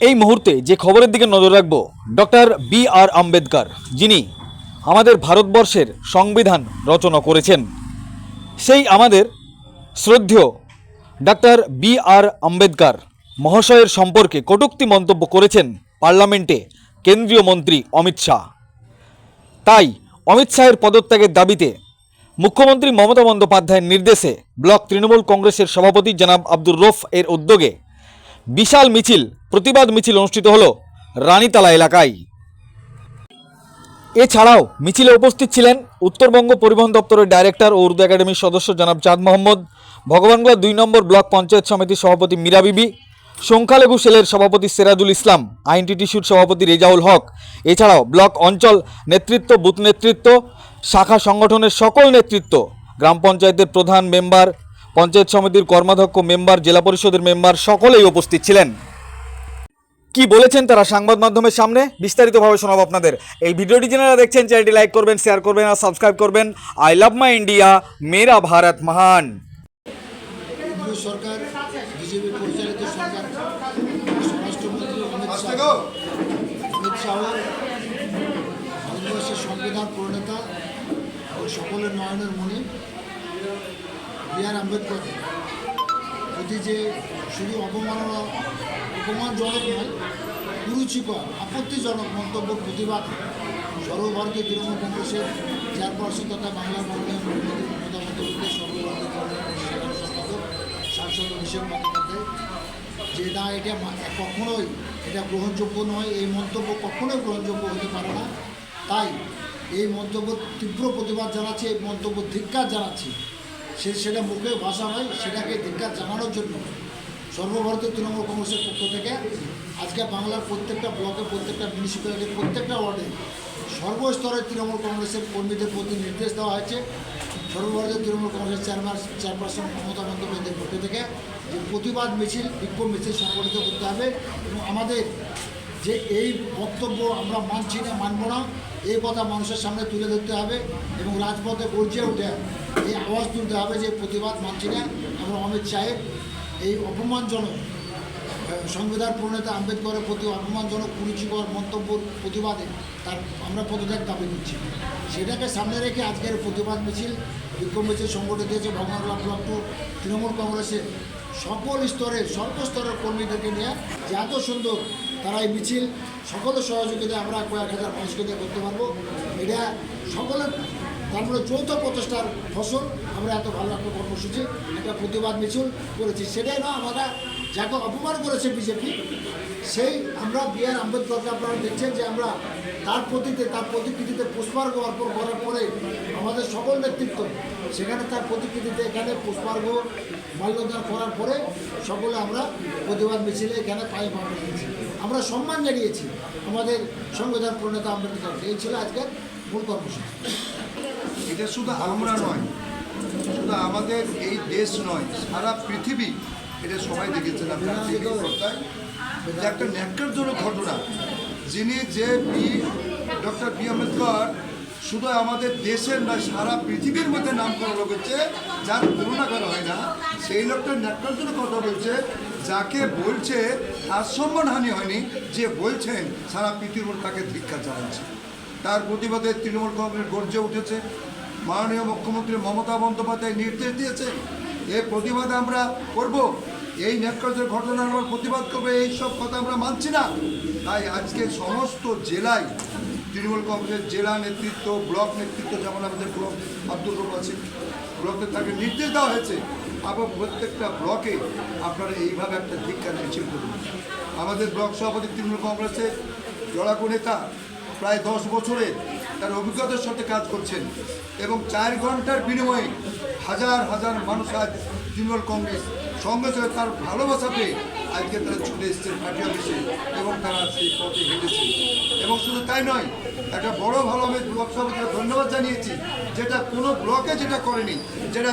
এই মুহূর্তে যে খবরের দিকে নজর রাখব, ডক্টর বি আর আম্বেদকর, যিনি আমাদের ভারতবর্ষের সংবিধান রচনা করেছেন। সেই আমাদের শ্রদ্ধেয় ডক্টর বি আর আম্বেদকর মহাশয়ের সম্পর্কে কটূক্তি মন্তব্য করেছেন পার্লামেন্টে কেন্দ্রীয় মন্ত্রী অমিত শাহ। তাই অমিত শাহের পদত্যাগের দাবিতে মুখ্যমন্ত্রী মমতা বন্দ্যোপাধ্যায়ের নির্দেশে ব্লক তৃণমূল কংগ্রেসের সভাপতি জনাব আব্দুর রফ এর উদ্যোগে বিশাল মিছিল, প্রতিবাদ মিছিল অনুষ্ঠিত হল রানীতলা এলাকায়। এছাড়াও মিছিলে উপস্থিত ছিলেন উত্তরবঙ্গ পরিবহন দপ্তরের ডাইরেক্টর ও উর্দু একাডেমির সদস্য জনাব চাঁদ মোহাম্মদ ভগবানগোলা দুই নম্বর ব্লক পঞ্চায়েত সমিতির সভাপতি মীরা বিবি, সংখ্যালঘু সেলের সভাপতি সেরাজুল ইসলাম আইনটিটিসির সভাপতি রেজাউল হক। এছাড়াও ব্লক অঞ্চল নেতৃত্ব, বুথ নেতৃত্ব, শাখা সংগঠনের সকল নেতৃত্ব, গ্রাম পঞ্চায়েতের প্রধান মেম্বার পঞ্চায়েত সমিতির কর্মাধ্যক্ষ মেম্বার জেলা পরিষদের মেম্বার সকলেই উপস্থিত ছিলেন। কি বলেছেন তারা সংবাদ মাধ্যমের সামনে? বিস্তারিতভাবে শোনাবো আপনাদের। এই ভিডিওটি যারা দেখছেন চ্যানেলটি লাইক করবেন শেয়ার করবেন আর সাবস্ক্রাইব করবেন। আই লাভ মাই ইন্ডিয়া মেরা ভারত মহান সরকার বিজেপি পরিচালিত সরকার স্বরাষ্ট্রমন্ত্রী অমিত শাহ। অমিত শাহ ভারতবর্ষের সংবিধান প্রণেতা ও সকলের নয়নের মণি। বি আর আম্বেদকর। প্রতি যে শুধু অপমাননা, অপমানজনক নয়, কুরুচিকর, আপত্তিজনক মন্তব্য প্রতিবাদ সর্বভারতীয় তৃণমূল কংগ্রেসের চেয়ারপারসন তথা মাননীয় মুখ্যমন্ত্রী মমতা সর্বভারতীয় সাংসদ অভিষেক যে না, এটা কখনোই এটা গ্রহণযোগ্য নয়, এই মন্তব্য কখনোই গ্রহণযোগ্য হতে পারে না। তাই এই মন্তব্য তীব্র প্রতিবাদ জানাচ্ছে, এই মন্তব্য ধিক্কার জানাচ্ছে। সে সেটা মুখে ভাষা নয়, সেটাকে ধিক্কার জানানোর জন্য সর্বভারতীয় তৃণমূল কংগ্রেসের পক্ষ থেকে আজকে বাংলার প্রত্যেকটা ব্লকে, প্রত্যেকটা মিউনিসিপ্যালিটি প্রত্যেকটা ওয়ার্ডে সর্বস্তরের তৃণমূল কংগ্রেসের কর্মীদের প্রতি নির্দেশ দেওয়া হয়েছে। সর্বভারতীয় তৃণমূল কংগ্রেসের চেয়ারম্যান চেয়ারপারসন মমতা বন্দ্যোপাধ্যায়ের পক্ষ থেকে যে প্রতিবাদ মিছিল, বিক্ষোভ মিছিল সংগঠিত করতে হবে এবং আমাদের যে এই বক্তব্য আমরা মানছি না, মানব না, এই কথা মানুষের সামনে তুলে ধরতে হবে এবং রাজপথে গর্জে উঠে এই আওয়াজ তুলতে হবে যে প্রতিবাদ মানছি না। আমরা অমিত শাহের এই অপমানজনক সংবিধান প্রণেতা আম্বেদকরের প্রতি অপমানজনক, কুরুচিকর মন্তব্যর প্রতিবাদে তার আমরা পদত্যাগ দাবি করছি। সেটাকে সামনে রেখে আজকের প্রতিবাদ মিছিল, বিক্ষোভ মিছিল সংগঠিত হয়েছে ভগবানগোলা ব্লক তৃণমূল কংগ্রেসের সকল স্তরের, সর্বস্তরের কর্মীদেরকে নিয়ে যে এত সুন্দর তারা এই মিছিল, সকলের সহযোগিতা আমরা কয়েক হাজার মানুষকে দিয়ে করতে পারব। এটা সকলের তারপরে যৌথ প্রচেষ্টার ফসল, আমরা এত ভালো একটা কর্মসূচি, একটা প্রতিবাদ মিছিল করেছি। সেটাই না আমরা যাকে অপমান করেছে বিজেপি, সেই আমরা বি আর আম্বেদকরকে আপনারা দেখছেন যে আমরা তার প্রতিতে, তার প্রতিকৃতিতে পুষ্পার্ঘ অর্পণ করার পরে আমাদের সকল নেতৃত্ব, সেখানে তার প্রতিকৃতিতে এখানে পুষ্পার্ঘ মাল্যদান করার পরে সকলে আমরা প্রতিবাদ মিছিলে এখানে পায়ে পা দিয়েছি আমরা সম্মান জানিয়েছি। আমাদের সংবিধান প্রণেতা আম্বেদকরকে এই ছিল আজকের মূল কর্মসূচি। এটা শুধু আমরা নয়, শুধু আমাদের এই দেশ নয়, সারা পৃথিবী এটা সবাই দেখেছেন একটা জন্য একটা ন্যাক্কারজনক ঘটনা, যিনি যে বি ডক্টর বি আম্বেদকর শুধু আমাদের দেশের নয়, সারা পৃথিবীর মধ্যে নাম করা হচ্ছে, যার তুলনা করা হয় না, সেই লোকটা ন্যাক্কারজনক কথা বলছে, যাকে বলছে, তার সম্মানহানি হয়নি, যে বলছেন, সারা পৃথিবীর তাকে ধিক্ষা জানাচ্ছে। তার প্রতিবাদে তৃণমূল কংগ্রেস গর্জে উঠেছে, মাননীয় মুখ্যমন্ত্রী মমতা বন্দ্যোপাধ্যায় নির্দেশ দিয়েছে এর প্রতিবাদ আমরা করব, এই ন্যাক্কার্যের ঘটনার আমরা প্রতিবাদ করব, এই সব কথা আমরা মানছি না। তাই আজকে সমস্ত জেলায় তৃণমূল কংগ্রেসের জেলা নেতৃত্ব, ব্লক নেতৃত্ব, যেমন আমাদের ব্লক আব্দুল রব আছে, ব্লকে তাকে নির্দেশ দেওয়া হয়েছে, আবার প্রত্যেকটা ব্লকে আপনারা এইভাবে একটা ধিক্ষার মিছিল করুন। আমাদের ব্লক সভাপতি তৃণমূল কংগ্রেসের জড়াকু নেতা প্রায় দশ বছরে তার অভিজ্ঞতার সাথে কাজ করছেন এবং চার ঘণ্টার বিনিময়ে হাজার হাজার মানুষ আজ তৃণমূল কংগ্রেস সঙ্গে সঙ্গে তার ভালোবাসা পেয়ে আজকে তারা ছুটে এসছেন পার্টি অফিসে এবং তারা সেই পথে হেঁটেছে এবং তাই নয়। একটা বড় ভালো আমি ব্লক সভাপতিকে ধন্যবাদ জানিয়েছি, যেটা কোনো ব্লকে যেটা করেনি, যেটা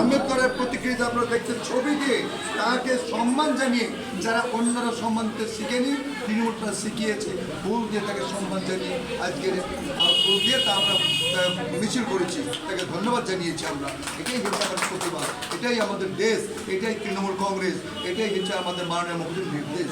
আম্বেদকরের প্রতিক্রিয়া আপনারা দেখছেন ছবি দিয়ে তাকে সম্মান জানিয়ে যারা অন্যরা সম্মান দিতে শিখেনি, তৃণমূলটা শিখিয়েছে ফুল দিয়ে তাকে সম্মান জানিয়ে আজকের ফুল দিয়ে তা আমরা মিছিল করেছি। তাকে ধন্যবাদ জানিয়েছি আমরা। এটাই হচ্ছে আমাদের প্রতিবাদ। এটাই আমাদের দেশ। এটাই তৃণমূল কংগ্রেস। এটাই হচ্ছে আমাদের মাননীয় মুখ্যমন্ত্রীর নির্দেশ।